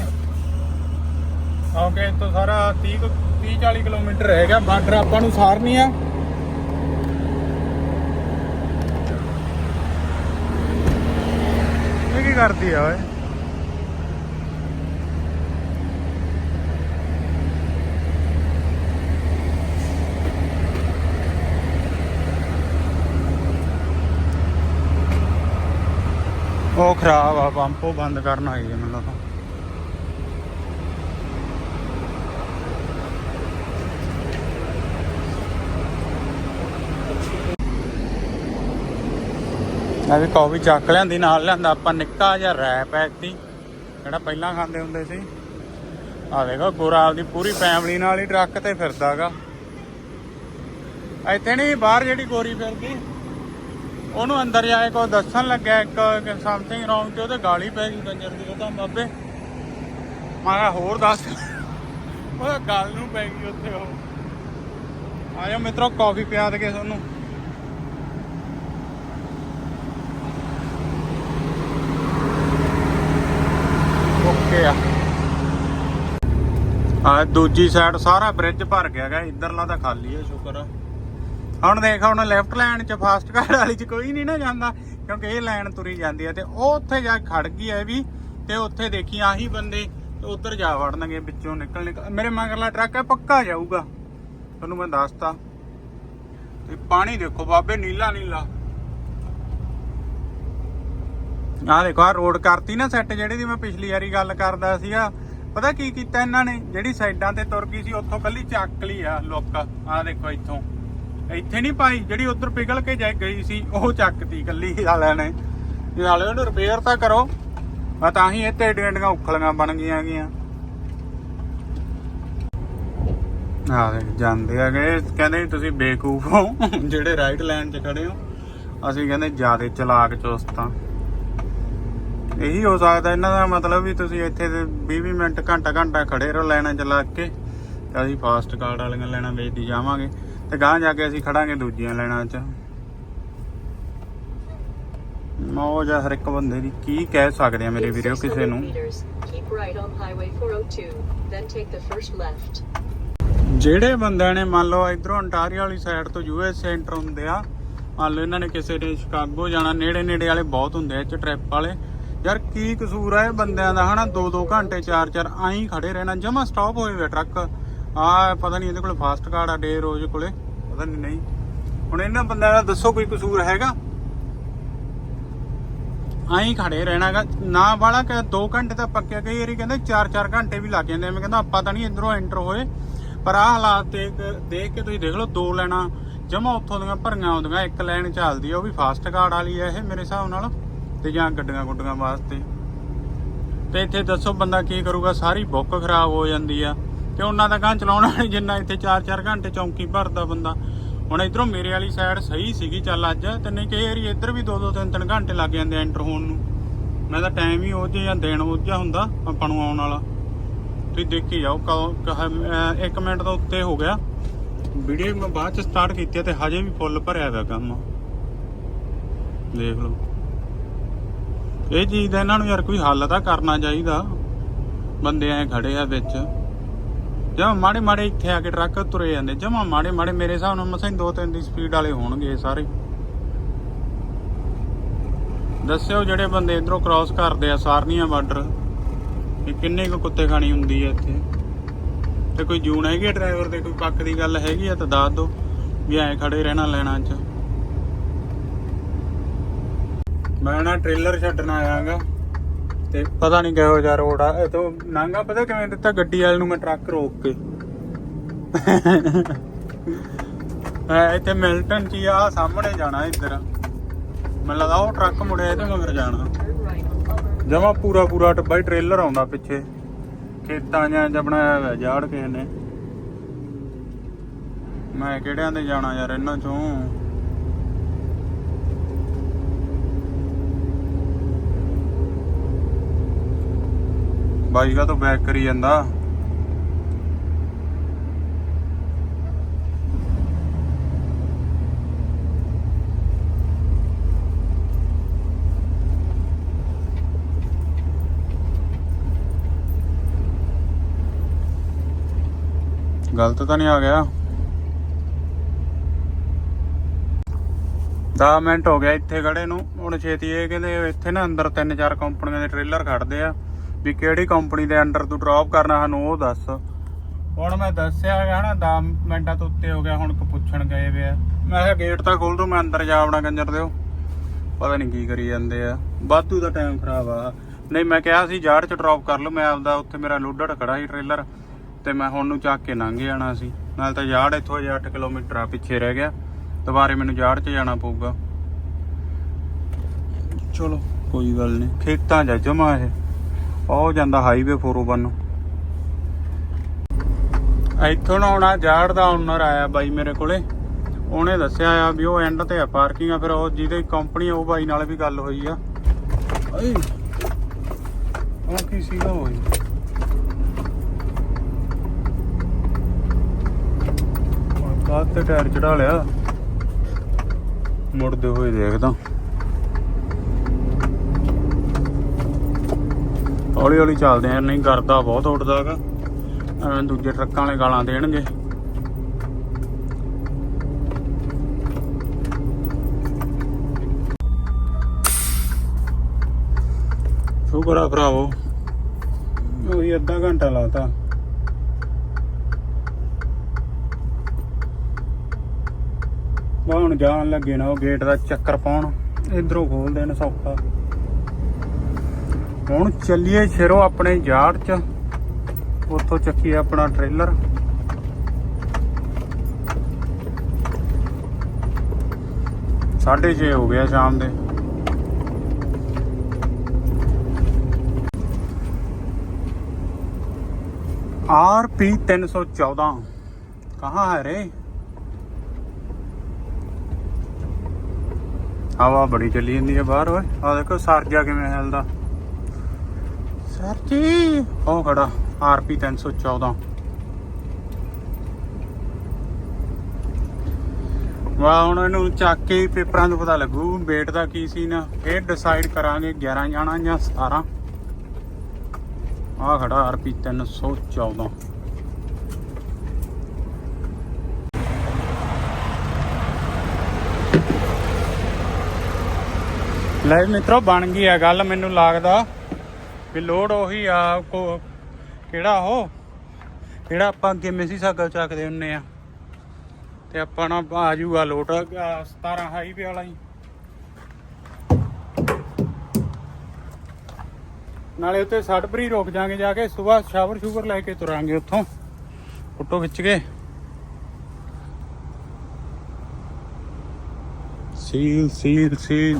ਕਿਉਂਕਿ ਇੱਥੋਂ ਸਾਰਾ 30 30 40 ਕਿਲੋਮੀਟਰ ਰਹਿ ਗਿਆ, ਬਾਰਡਰ ਆਪਾਂ ਨੂੰ ਸਾਰਨੀ ਆ। ਇਹ ਕੀ ਕਰਦੀ ਆ ਓਏ? ਉਹ ਖਰਾਬ ਆ, ਪੰਪ ਉਹ ਬੰਦ ਕਰਨ ਆਈ ਹੈ ਮੈਨੂੰ ਲੱਗਦਾ ਮੈਂ ਵੀ ਕਾਫੀ ਚੱਕ ਲਿਆਂਦੀ, ਨਾਲ ਲਿਆਂਦਾ, ਆਪਾਂ ਨਿੱਕਾ ਜਿਹਾ ਰੈਪ ਐਕਟੀ ਜਿਹੜਾ ਪਹਿਲਾਂ ਖਾਂਦੇ ਹੁੰਦੇ ਸੀ। ਆ ਦੇਖੋ ਗੋਰਾ ਆਪਦੀ ਪੂਰੀ ਫੈਮਿਲੀ ਨਾਲ ਹੀ ਟਰੱਕ ਤੇ ਫਿਰਦਾਗਾ ਇੱਥੇ ਨਹੀਂ, ਬਾਹਰ ਜਿਹੜੀ ਗੋਰੀ ਫਿਰਦੀ। ਉਹਨੂੰ ਅੰਦਰ ਜਾ ਕੇ ਕੋਈ ਦੱਸਣ ਲੱਗਿਆ, ਇੱਕ ਸਮਥਿੰਗ ਰੌਂਗ ਤੇ ਉਹਦੇ ਗਾਲੀ ਪੈ ਗਈ ਕੰਜਰ ਦੀ ਉਹਦਾ ਬਾਬੇ। ਮੈਂ ਹੋਰ ਦੱਸ। ਉਹਦਾ ਗੱਲ ਨੂੰ ਪੈ ਗਈ ਉੱਥੇ ਉਹ। ਆਜੋ ਮਿੱਤਰੋ ਕਾਫੀ ਪਿਆ ਦੇ ਕੇ ਤੁਹਾਨੂੰ। ਓਕੇ ਆ। ਆ ਦੂਜੀ ਸਾਈਡ ਸਾਰਾ ਬ੍ਰਿਜ ਭਰ ਗਿਆ ਗਾ, ਇਧਰਲਾ ਤਾਂ ਖਾਲੀ ਹੈ ਸ਼ੁਕਰ ਆ। ਹੁਣ ਦੇਖ, ਹੁਣ ਲੈਫਟ ਲਾਈਨ ਚ ਫਾਸਟ ਕਾਰ ਵਾਲੀ ਚ ਕੋਈ ਨਹੀਂ ਨਾ ਜਾਂਦਾ, ਕਿਉਂਕਿ ਇਹ ਲਾਈਨ ਤੁਰੀ ਜਾਂਦੀ ਹੈ ਤੇ ਉਹ ਉੱਥੇ ਜਾ ਖੜ ਗਈ ਹੈ ਵੀ, ਤੇ ਉੱਥੇ ਦੇਖੀ ਆਹੀ ਬੰਦੇ, ਤੇ ਜਾ ਵੜਨਗੇ, ਵਿੱਚੋਂ ਨਿਕਲ ਨਿਕਲ, ਮੇਰੇ ਮਗਰਲਾ ਟਰੱਕ ਹੈ ਪੱਕਾ ਜਾਊਗਾ। ਤੁਹਾਨੂੰ ਮੈਂ ਦੱਸਤਾ। ਤੇ ਪਾਣੀ ਦੇਖੋ ਬਾਬੇ, ਨੀਲਾ ਨੀਲਾ। ਆਹ ਦੇਖੋ ਆ ਰੋਡ ਕਰਤੀ ਨਾ ਸੈੱਟ ਜਿਹੜੀ ਦੀ ਮੈਂ ਪਿਛਲੀ ਵਾਰੀ ਗੱਲ ਕਰਦਾ ਸੀਗਾ। ਪਤਾ ਕੀ ਕੀਤਾ ਇਹਨਾਂ ਨੇ? ਜਿਹੜੀ ਸਾਈਡਾਂ ਤੇ ਤੁਰ ਗਈ ਸੀ, ਉੱਥੋਂ ਕੱਲੀ ਚੱਕ ਲਈ ਆ ਲੋਕ। ਆਹ ਦੇਖੋ ਇੱਥੋਂ। ਇੱਥੇ ਨਹੀਂ ਪਾਈ, ਜਿਹੜੀ ਉਧਰ ਪਿਘਲ ਕੇ ਜਾ ਗਈ ਸੀ, ਉਹ ਚੱਕਤੀ ਕੱਲੀ ਵਾਲਿਆਂ ਨੇ। ਨਾਲੇ ਉਹਨੂੰ ਰਿਪੇਅਰ ਤਾਂ ਕਰੋ। ਆ ਤਾਂ ਹੀ ਇੱਥੇ ਡੇਂਡੀਆਂ ਉਖਲੀਆਂ ਬਣ ਗਈਆਂ ਗੀਆਂ ਆ ਦੇਖ, ਜਾਂਦੇ ਆ ਗਏ ਕਹਿੰਦੇ ਤੁਸੀਂ ਬੇਕੂਫ ਹੋ, ਜਿਹੜੇ ਰਾਈਟ ਲਾਈਨ 'ਚ ਖੜੇ ਹੋ। ਅਸੀਂ ਕਹਿੰਦੇ ਜਿਆਦੇ ਚਲਾਕ ਚੁਸਤਾਂ ਇਹੀ ਹੋ ਸਕਦਾ, ਇਹਨਾਂ ਦਾ ਮਤਲਬ ਵੀ ਤੁਸੀਂ ਇੱਥੇ 20 ਮਿੰਟ ਘੰਟਾ ਘੰਟਾ ਖੜੇ ਰਹੋ ਲੈਣਾ 'ਚ ਕੇ ਅਸੀਂ ਫਾਸਟ ਕਾਰਡ ਵਾਲੀਆਂ ਲੈਣਾ ਵੇਚਦੀ ਜਾਵਾਂਗੇ। ਤੇ ਗਾਂ ਜਾ ਕੇ ਅਸੀਂ ਖੜਾਂਗੇ ਦੂਜੀਆਂ ਲੈਣਾ 'ਚ। ਮੌਜ ਹਰ ਇੱਕ ਬੰਦੇ ਦੀ। ਕੀ ਕਹਿ ਸਕਦੇ ਆ ਮੇਰੇ ਵੀਰੋ ਕਿਸੇ ਨੂੰ? ਜਿਹੜੇ ਬੰਦਿਆਂ ਨੇ ਮੰਨ ਲਓ ਇਧਰੋਂ ਅੰਟਾਰੀਓ ਵਾਲੀ ਸਾਈਡ ਤੋਂ ਯੂਐਸ ਸੈਂਟਰ ਹੁੰਦੇ ਆ, ਮੰਨ ਲਓ ਇਹਨਾਂ ਨੇ ਕਿਸੇ ਨੇ ਸ਼ਿਕਾਗੋ ਜਾਣਾ ਨੇੜੇ ਨੇੜੇ ਵਾਲੇ ਬਹੁਤ ਹੁੰਦੇ ਆ ਚ ਟ੍ਰਿਪ ਵਾਲੇ। ਯਾਰ ਕੀ ਕਸੂਰ ਆ ਇਹ ਬੰਦਿਆਂ ਦਾ, ਹਨਾ? 2-2 ਘੰਟੇ 4-4 ਆਈ ਖੜੇ ਰਹਿਣਾ, ਜਮਾ ਸਟਾਪ ਹੋਏ ਵੇ ਟਰੱਕ ਆ ਪਤਾ ਨਹੀਂ ਇਹਦੇ ਕੋਲ ਫਾਸਟ ਕਾਰਡ ਆ ਡੇ ਰੋਜ਼ ਕੋਲੇ। ਪਤਾ ਨਹੀਂ ਨਹੀਂ। ਹੁਣ ਇਹਨਾਂ ਬੰਦਿਆਂ ਦਾ ਦੱਸੋ ਕੋਈ ਕਸੂਰ ਹੈਗਾ? ਆਈ ਖੜੇ ਰਹਿਣਾਗਾ। ਨਾ ਵਾਲਾ ਕਿ 2 ਘੰਟੇ ਤਾਂ ਪੱਕਿਆ ਕਈ ਵਾਰੀ ਕਹਿੰਦੇ 4-4 ਘੰਟੇ ਵੀ ਲੱਗ ਜਾਂਦੇ ਮੈਂ ਕਹਿੰਦਾ ਆਪਾਂ ਤਾਂ ਨਹੀਂ ਇਧਰੋਂ ਐਂਟਰ ਹੋਏ। ਪਰ ਆਹ ਹਾਲਾਤ ਦੇਖ ਦੇਖ ਕੇ ਤੁਸੀਂ ਦੇਖ ਲਓ, ਦੋ ਲੈਣਾ, ਜਮਾ ਉੱਥੋਂ ਦੀਆਂ ਭਰੀਆਂ ਆਉਂਦੀਆਂ, ਇੱਕ ਲਾਈਨ ਚੱਲਦੀ ਆ, ਉਹ ਵੀ ਫਾਸਟ ਕਾਰਡ ਵਾਲੀ ਆ ਇਹ ਮੇਰੇ ਹਿਸਾਬ ਨਾਲ। ਤੇ ਜਾਂ ਗੱਡੀਆਂ ਗੁੱਡੀਆਂ ਵਾਸਤੇ। ਤੇ ਇੱਥੇ ਦੱਸੋ ਬੰਦਾ ਕੀ ਕਰੂਗਾ, ਸਾਰੀ ਬੁੱਕ ਖਰਾਬ ਹੋ ਜਾਂਦੀ ਆ। ਤੇ ਉਹਨਾਂ ਦਾ ਗਾਂ ਚਲਾਉਣਾ ਨਹੀਂ ਜਿੰਨਾ ਇੱਥੇ 4-4 ਘੰਟੇ ਚੌਂਕੀ ਭਰਦਾ ਬੰਦਾ। ਹੁਣ ਇਧਰੋਂ ਮੇਰੇ ਵਾਲੀ ਸਾਈਡ ਸਹੀ ਸੀਗੀ, ਚੱਲ ਅੱਜ ਤੇ ਨਹੀਂ ਕਈ ਵਾਰੀ ਇੱਧਰ ਵੀ 2-2 3-3 ਘੰਟੇ ਲੱਗ ਜਾਂਦੇ ਐਂਟਰ ਹੋਣ ਨੂੰ। ਮੈਂ ਤਾਂ ਟਾਈਮ ਹੀ ਉਹ ਜਿਹਾ ਜਾਂ ਦੇਣ ਉਹ ਜਿਹਾ ਹੁੰਦਾ, ਆਪਾਂ ਨੂੰ ਆਉਣ ਵਾਲਾ। ਤੁਸੀਂ ਦੇਖੀ ਜਾਓ ਕਦੋਂ, ਕਹ- ਮਿੰਟ ਤੋਂ ਉੱਤੇ ਹੋ ਗਿਆ। ਵੀਡੀਓ ਮੈਂ ਬਾਅਦ ਚ ਸਟਾਰਟ ਕੀਤੀ ਤੇ ਹਜੇ ਵੀ ਫੁੱਲ ਭਰਿਆ ਹੋਇਆ ਕੰਮ। ਦੇਖ ਲਓ। ਇਹ ਚੀਜ਼ ਦਾ ਇਹਨਾਂ ਨੂੰ ਯਾਰ ਕੋਈ ਹੱਲ ਤਾਂ ਕਰਨਾ ਚਾਹੀਦਾ। ਬੰਦੇ ਐ ਖੜੇ ਆ ਵਿੱਚ। ਜਮਾ ਮਾੜੇ ਮਾੜੇ ਇੱਥੇ ਆ ਕੇ ਟਰੱਕ ਤੁਰੇ ਜਾਂਦੇ, ਜਮਾ ਮਾੜੇ ਮਾੜੇ ਮੇਰੇ ਹਿਸਾਬ ਨਾਲ ਮਸਾਂ ਦੋ ਤਿੰਨ ਦੀ ਸਪੀਡ ਵਾਲੇ ਹੋਣਗੇ ਸਾਰੇ। ਦੱਸਿਓ ਜਿਹੜੇ ਬੰਦੇ ਇਧਰੋਂ ਕ੍ਰਾਸ ਕਰਦੇ ਆ, ਸਾਰਨੀਆਂ ਬਾਰਡਰ ਇਹ ਕਿੰਨੇ ਕੁ ਕੁੱਤੇ ਖਾਣੀ ਹੁੰਦੀ ਆ ਇੱਥੇ। ਤੇ ਕੋਈ ਜੂਨ ਹੈਗੀ ਡਰਾਈਵਰ ਦੇ, ਕੋਈ ਪੱਕ ਦੀ ਗੱਲ ਹੈਗੀ ਆ ਤਾਂ ਦੱਸ ਦਿਓ ਵੀ ਐ ਖੜੇ ਰਹਿਣਾ ਲੈਣਾ ਚ। ਮੈਂ ਨਾ ਟ੍ਰੇਲਰ ਛੱਡਣ ਆਇਆਗਾ। ਤੇ ਪਤਾ ਨਹੀਂ ਕਿਹੋ ਜਿਹਾ ਰੋਡ ਆ, ਇਹ ਤੋਂ ਨਾਂਗਾ ਪਤਾ ਕਿਵੇਂ ਦਿੱਤਾ, ਗੱਡੀ ਵਾਲੇ ਨੂੰ ਮੈਂ ਟਰੱਕ ਰੋਕ ਕੇ। ਐ, ਇੱਥੇ ਮਿਲਟਨ ਚ ਆ ਸਾਹਮਣੇ ਜਾਣਾ ਇੱਧਰ। ਮੈਨੂੰ ਲੱਗਦਾ ਉਹ ਟਰੱਕ ਮੁੜਿਆ ਇਹਦੇ ਮਗਰ ਜਾਣਾ। ਜਮਾ ਪੂਰਾ ਪੂਰਾ ਟੱਬਾ ਟ੍ਰੇਲਰ ਆਉਂਦਾ ਪਿੱਛੇ। ਖੇਤਾਂ ਜਾਂ ਚ ਜਾੜ ਕੇ ਨੇ। ਮੈਂ ਕਿਹੜਿਆਂ ਦੇ ਜਾਣਾ ਯਾਰ, ਇਹਨਾਂ ਚੋਂ? ਬਾਈ ਕਾ ਤੋਂ ਬੈਕ ਕਰੀ ਜਾਂਦਾ। ਗਲਤ ਤਾਂ ਨਹੀਂ ਆ ਗਿਆ। 10 ਮਿੰਟ ਹੋ ਗਿਆ ਇੱਥੇ ਖੜੇ ਨੂੰ, ਹੁਣ ਛੇਤੀ ਇਹ ਕਹਿੰਦੇ ਇੱਥੇ ਨਾ ਅੰਦਰ ਤਿੰਨ ਚਾਰ ਕੰਪਨੀਆਂ ਦੇ ਟ੍ਰੇਲਰ ਖੜਦੇ ਆ। ਵੀ ਕਿਹੜੀ ਕੰਪਨੀ ਦੇ ਅੰਡਰ ਤੂੰ ਡ੍ਰੌਪ ਕਰਨਾ ਸਾਨੂੰ ਉਹ ਦੱਸ। ਹੁਣ ਮੈਂ ਦੱਸਿਆ ਹੈਗਾ ਨਾ 10 ਮਿੰਟਾਂ ਤੋਂ ਉੱਤੇ ਹੋ ਗਿਆ ਹੁਣ ਕੋ ਪੁੱਛਣ ਗਏ ਵੇ ਮੈਂ ਕਿਹਾ ਗੇਟ ਤਾਂ ਖੋਲ ਦੋ ਮੈਂ ਅੰਦਰ ਜਾ ਆਉਣਾ ਕੰਜਰ ਦਿਓ ਪਤਾ ਨਹੀਂ ਕੀ ਕਰੀ ਜਾਂਦੇ ਆ। ਵਾਧੂ ਦਾ ਟਾਈਮ ਖਰਾਬ ਆ। ਨਹੀਂ ਮੈਂ ਕਿਹਾ ਸੀ ਜਾੜ ਚ ਡ੍ਰੌਪ ਕਰ ਲਓ ਮੈਂ ਆਪਦਾ ਉੱਥੇ ਮੇਰਾ ਲੋਡਡ ਖੜਾ ਸੀ ਟ੍ਰੇਲਰ ਤੇ ਮੈਂ ਹੁਣ ਨੂੰ ਚੱਕ ਕੇ ਲੰਘ ਜਾਣਾ ਸੀ। ਨਾਲ ਤਾਂ ਜਾੜ ਇੱਥੋਂ ਅਜੇ 8 ਕਿਲੋਮੀਟਰ ਆ ਪਿੱਛੇ ਰਹਿ ਗਿਆ। ਦੁਬਾਰੇ ਮੈਨੂੰ ਜਾੜ 'ਚ ਜਾਣਾ ਪਊਗਾ। ਚਲੋ। ਕੋਈ ਗੱਲ ਨਹੀਂ ਖੇਤਾਂ 'ਚ ਜਮਾ ਇਹ। ਉਹ ਜਾਂਦਾ ਹਾਈਵੇ 401 ਇੱਥੋਂ ਨਾ ਆਉਣਾ, ਜਾੜ ਦਾ ਓਨਰ ਆਇਆ ਬਾਈ ਮੇਰੇ ਕੋਲੇ। ਉਹਨੇ ਦੱਸਿਆ ਆ ਵੀ ਉਹ ਐਂਡ ਤੇ ਆ ਪਾਰਕਿੰਗ ਆ, ਫਿਰ ਉਹ ਜਿਹਦੇ ਕੰਪਨੀ ਉਹ ਬਾਈ ਨਾਲ ਵੀ ਗੱਲ ਹੋਈ ਆ। ਏ ਉਹ ਕੀ ਸੀਗਾ ਹੋਈ ਬਾਅਦ ਤੇ ਟਾਇਰ ਚੜਾ ਲਿਆ। ਮੁੜਦੇ ਹੋਏ ਦੇਖਦਾ। ਹੌਲੀ ਹੌਲੀ ਚੱਲਦੇ ਆ, ਨਹੀਂ ਕਰਦਾ ਬਹੁਤ ਉੱਡਦਾ ਹੈਗਾ। ਐਵੇਂ ਦੂਜੇ ਟਰੱਕਾਂ ਵਾਲੇ ਗਾਲਾਂ ਦੇਣਗੇ। ਸ਼ੁਕਰ ਆ ਭਰਾਵੋ। ਉਹੀ ਅੱਧਾ ਘੰਟਾ ਲਾਤਾ। ਹੁਣ ਜਾਣ ਲੱਗੇ ਨਾ ਉਹ ਗੇਟ ਦਾ ਚੱਕਰ ਪਾਉਣ। ਇਧਰੋਂ ਖੋਲ ਦੇਣ ਸੌਖਾ। ਹੁਣ ਚੱਲੀਏ ਸ਼ੇਰੋ ਆਪਣੇ ਯਾਰ ਚ। ਉੱਥੋਂ ਚੱਕੀਏ ਆਪਣਾ ਟ੍ਰੇਲਰ। ਸਾਢੇ ਛੇ ਹੋ ਗਿਆ ਸ਼ਾਮ ਦੇ। ਆਰ ਪੀ 314 ਕਹਾਂ ਹੈ ਰੇ? ਹਵਾ ਬੜੀ ਚੱਲੀ ਜਾਂਦੀ ਹੈ ਬਾਹਰ, ਓਏ। ਆ ਦੇਖੋ, ਸਰਜਾ ਕਿਵੇਂ ਹਿਲਦਾ ਸਰਜੀ ਉਹ ਖੜਾ ਆਰਪੀ 314 ਵਾਹ, ਹੁਣ ਇਹਨੂੰ ਚੱਕ ਕੇ ਪੇਪਰਾਂ ਤੋਂ ਪਤਾ ਲੱਗੂ weight ਦਾ ਕੀ ਸੀ ਨਾ ਫਿਰ ਡਿਸਾਈਡ ਕਰਾਂਗੇ 11 ਜਾਣਾ ਜਾਂ 17 ਆ ਖੜਾ ਆਰਪੀ 314 ਲੈ ਵੀ ਮਿੱਤਰੋ, ਬਣ ਗਈ ਆ ਗੱਲ, ਮੈਨੂੰ ਲੱਗਦਾ ਵੀ ਲੋਡ ਉਹੀ ਆ, ਕੋ ਕਿਹੜਾ ਉਹ? ਜਿਹੜਾ ਆਪਾਂ ਅੱਗੇ ਮੇਸੀ ਸਾਗਲ ਚੱਕਦੇ ਹੁੰਨੇ ਆ। ਤੇ ਆਪਾਂ ਨਾ ਆ ਜੂਗਾ ਲੋਟ 17 ਹਾਈਵੇ ਵਾਲਾ ਹੀ। ਨਾਲੇ ਉੱਤੇ ਸੜਪਰੀ ਰੁਕ ਜਾਾਂਗੇ ਜਾ ਕੇ, ਸਵੇਰ ਸ਼ਾਵਰ ਸ਼ੂਵਰ ਲੈ ਕੇ ਤੁਰਾਂਗੇ ਉੱਥੋਂ, ਫੋਟੋ ਖਿੱਚ ਕੇ। ਸੀਲ ਸੀਲ ਸੀਲ।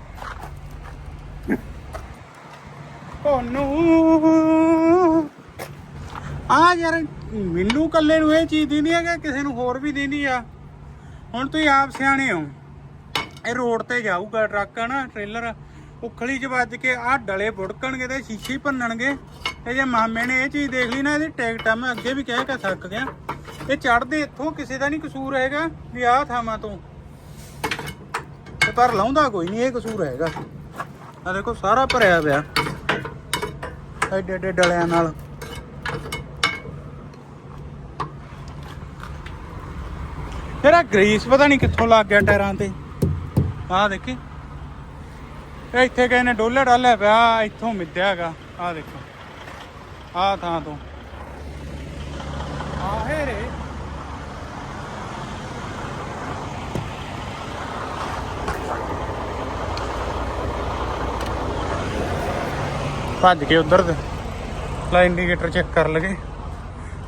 ਕੋਨੂ। ਆ ਯਾਰ, ਮੈਨੂੰ ਕੱਲੇ ਨੂੰ ਇਹ ਚੀਜ਼ ਦੀ ਨਹੀਂ ਹੈਗਾ ਕਿਸੇ ਨੂੰ ਹੋਰ ਵੀ ਦੇਣੀ ਆ? ਹੁਣ ਤੁਸੀਂ ਆਪ ਸਿਆਣੇ ਹੋ। ਇਹ ਰੋਡ ਤੇ ਜਾਊਗਾ ਟਰੱਕ ਨਾ ਟ੍ਰੇਲਰ। ਉਖਲੀ ਚ ਵੱਜ ਕੇ ਆਹ ਡਲੇ ਬੁੜਕਣਗੇ ਤੇ ਸ਼ੀਸ਼ੇ ਭੰਨਣਗੇ। ਤੇ ਜੇ ਮਾਮੇ ਨੇ ਇਹ ਚੀਜ਼ ਦੇਖ ਲਈ ਨਾ, ਇਹਦੀ ਟਿਕਟ ਮੈਂ ਅੱਗੇ ਵੀ ਕਹਿ ਕੇ ਥੱਕ ਗਿਆ। ਇਹ ਚੜਦੇ ਇੱਥੋਂ, ਕਿਸੇ ਦਾ ਨਹੀਂ ਕਸੂਰ ਹੈਗਾ, ਵੀ ਆਹ ਥਾਵਾਂ ਤੋਂ। ਤੇ ਪਰ ਲਾਉਂਦਾ ਕੋਈ ਨਹੀਂ ਇਹ ਕਸੂਰ ਹੈਗਾ। ਆ ਦੇਖੋ, ਸਾਰਾ ਭਰਿਆ ਪਿਆ। ਐਡੇ ਐਡੇ ਡਲਿਆਂ ਨਾਲ। ਤੇਰਾ ਗਰੀਸ ਪਤਾ ਨਹੀਂ ਕਿੱਥੋਂ ਲੱਗ ਗਿਆ ਟਾਇਰਾਂ ਤੇ। ਆਹ ਦੇਖੀ। ਇੱਥੇ ਕਿਸੇ ਨੇ ਡੋਲੇ ਡਾਲਿਆ ਪਿਆ ਇੱਥੋਂ ਮਿੱਧਿਆ ਹੈਗਾ। ਆਹ ਦੇਖੋ। ਆਹ ਥਾਂ ਤੋਂ ਆਹੇ ਰੇ ਭੱਜ ਕੇ ਉਧਰ ਲਾ ਇੰਡੀਕੇਟਰ ਚੈੱਕ ਕਰ ਲਗੇ।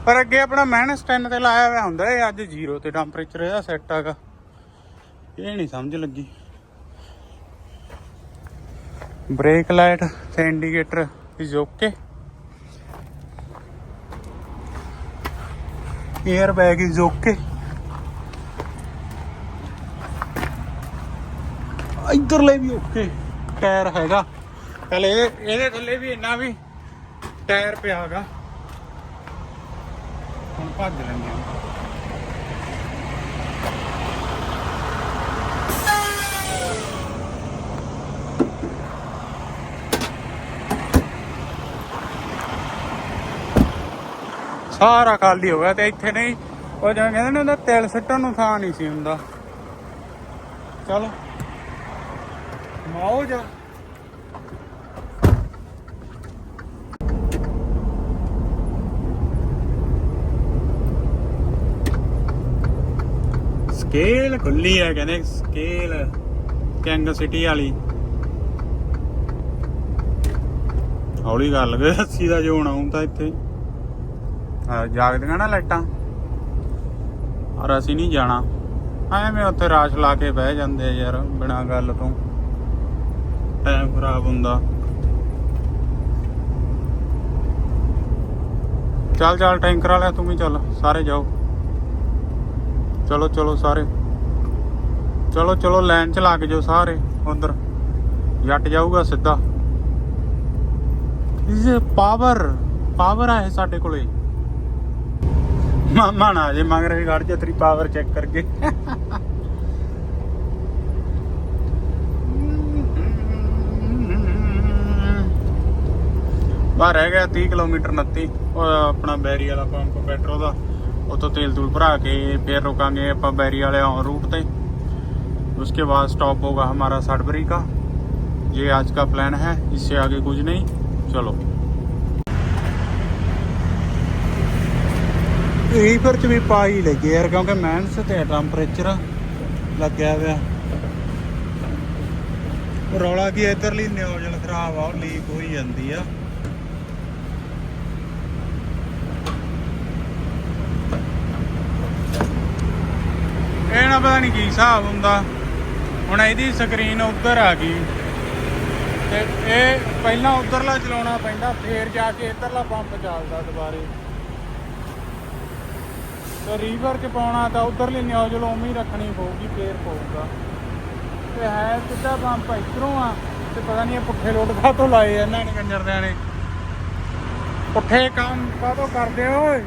ਪਰ ਅੱਗੇ ਆਪਣਾ ਮਾਈਨਸ 10 ਤੇ ਲਾਇਆ ਹੋਇਆ ਹੁੰਦਾ, ਇਹ ਅੱਜ 0 ਤੇ ਟੈਂਪਰੇਚਰ ਇਹਦਾ ਸੈੱਟ ਹੈਗਾ ਇਹ ਨਹੀਂ ਸਮਝ ਲੱਗੀ। ਬ੍ਰੇਕ ਲਾਈਟ ਤੇ indicator is okay air bag is okay ਇਧਰਲੇ ਵੀ ਓਕੇ ਟਾਇਰ ਹੈਗਾ। ਪਹਿਲੇ ਇਹ ਇਹਦੇ ਥੱਲੇ ਵੀ ਇੰਨਾ ਵੀ ਟਾਇਰ ਪਿਆ ਹੈਗਾ। ਹੁਣ ਭੱਜ ਲੈਂਦੇ ਹਾਂ। ਸਾਰਾ ਖਾਲੀ ਹੋ ਗਿਆ ਤੇ ਇੱਥੇ ਨਹੀਂ, ਉਹ ਜਿਵੇਂ ਕਹਿੰਦੇ ਨੇ ਉਹਦਾ ਤੇਲ ਸਿੱਟਣ ਨੂੰ ਥਾਂ ਨਹੀਂ ਸੀ ਹੁੰਦਾ। ਚਲੋ। ਮੌਜ ਸਕੇਲ ਖੁੱਲੀ ਹੈ ਕਹਿੰਦੇ ਸਕੇਲ ਕਿੰਗ ਸਿਟੀ ਵਾਲੀ। ਹੌਲੀ ਕਰ ਲਗੇ ਅੱਸੀ ਦਾ ਜੋ ਹੋਣਾ ਇੱਥੇ। ਆ, ਜਾਗਦੀਆਂ ਨਾ ਲਾਈਟਾਂ। ਔਰ ਅਸੀਂ ਨਹੀਂ ਜਾਣਾ। ਐਵੇਂ ਉੱਥੇ ਰਾਸ਼ ਲਾ ਕੇ ਬਹਿ ਜਾਂਦੇ ਆ ਯਾਰ, ਬਿਨਾਂ ਗੱਲ ਤੋਂ। ਟਾਈਮ ਖਰਾਬ ਹੁੰਦਾ। ਚੱਲ ਚੱਲ, ਟੈਂਕਰ ਵਾਲਿਆ, ਤੂੰ ਵੀ ਚੱਲ, ਸਾਰੇ ਜਾਓ। ਚਲੋ ਚਲੋ ਸਾਰੇ ਚਲੋ ਚਲੋ ਲਾਈਨ ਚ ਲੱਗ ਜਾਓ ਸਾਰੇ ਉਧਰ ਜੱਟ ਜਾਊਗਾ ਸਿੱਧਾ ਇਸ ਪਾਵਰ ਪਾਵਰ ਆ ਸਾਡੇ ਕੋਲੇ ਮਾਮਾ ਨਾ ਜੇ ਮੰਗ ਰਹੇ ਗੜ ਜੇ ਤੇਰੀ ਪਾਵਰ ਚੈੱਕ ਕਰਕੇ ਬਾਹਰ ਰਹਿ ਗਿਆ 30 ਕਿਲੋਮੀਟਰ 29 ਉਹ ਆਪਣਾ ਬੈਰੀ ਵਾਲਾ ਪੰਪ ਪੈਟਰੋ ਦਾ ਉਤੋਂ ਤੇਲ ਤੂਲ ਭਰਾ ਕੇ ਫਿਰ ਰੁਕਾਂਗੇ ਆਪਾਂ ਬੈਰੀ वाले रूट पे उसके बाद स्टॉप होगा हमारा सडबरी का ये आज का प्लान है इससे आगे कुछ नहीं चलो ਰੀਫਰ ਚ ਵੀ ਪਾ ਹੀ ਲੱਗੇ ਯਾਰ ਕਿਉਂਕਿ ਮੈਨਸ ਤੇ ਟੈਂਪਰੇਚਰ ਲੱਗਿਆ ਹੋਇਆ ਰੌਲਾ ਕੀ ਇਧਰਲੀ ਨਿਊਜ਼ਲ ਖਰਾਬ ਆ ਉਹ ਲੀਕ ਹੋਈ ਜਾਂਦੀ ਆ ਇਹ ਨਾ ਪਤਾ ਨਹੀਂ ਕੀ ਹਿਸਾਬ ਹੁੰਦਾ। ਹੁਣ ਇਹਦੀ ਸਕਰੀਨ ਉੱਧਰ ਆ ਗਈ। ਤੇ ਇਹ ਪਹਿਲਾਂ ਉੱਧਰਲਾ ਚਲਾਉਣਾ ਪੈਂਦਾ, ਫੇਰ ਜਾ ਕੇ ਇੱਧਰਲਾ ਪੰਪ ਚੱਲਦਾ ਦੁਬਾਰੇ। ਤੇ ਰੀਵਰ ਚ ਪਾਉਣਾ ਤਾਂ ਉਧਰਲੀ ਨਿਊਜ਼ਲ ਉਵੇਂ ਹੀ ਰੱਖਣੀ ਪਊਗੀ, ਫੇਰ ਪਊਗਾ। ਤੇ ਹੈ ਸਿੱਧਾ ਪੰਪ ਇਧਰੋਂ ਆ, ਤੇ ਪਤਾ ਨਹੀਂ ਇਹ ਪੁੱਠੇ ਲੋਟ ਕਾਹਤੋਂ ਲਾਏ ਇਹਨਾਂ ਨੇ ਕੰਜਰਦਿਆਂ ਨੇ ਪੁੱਠੇ ਕੰਮ ਕਾਹਤੋਂ ਕਰਦੇ ਓਏ?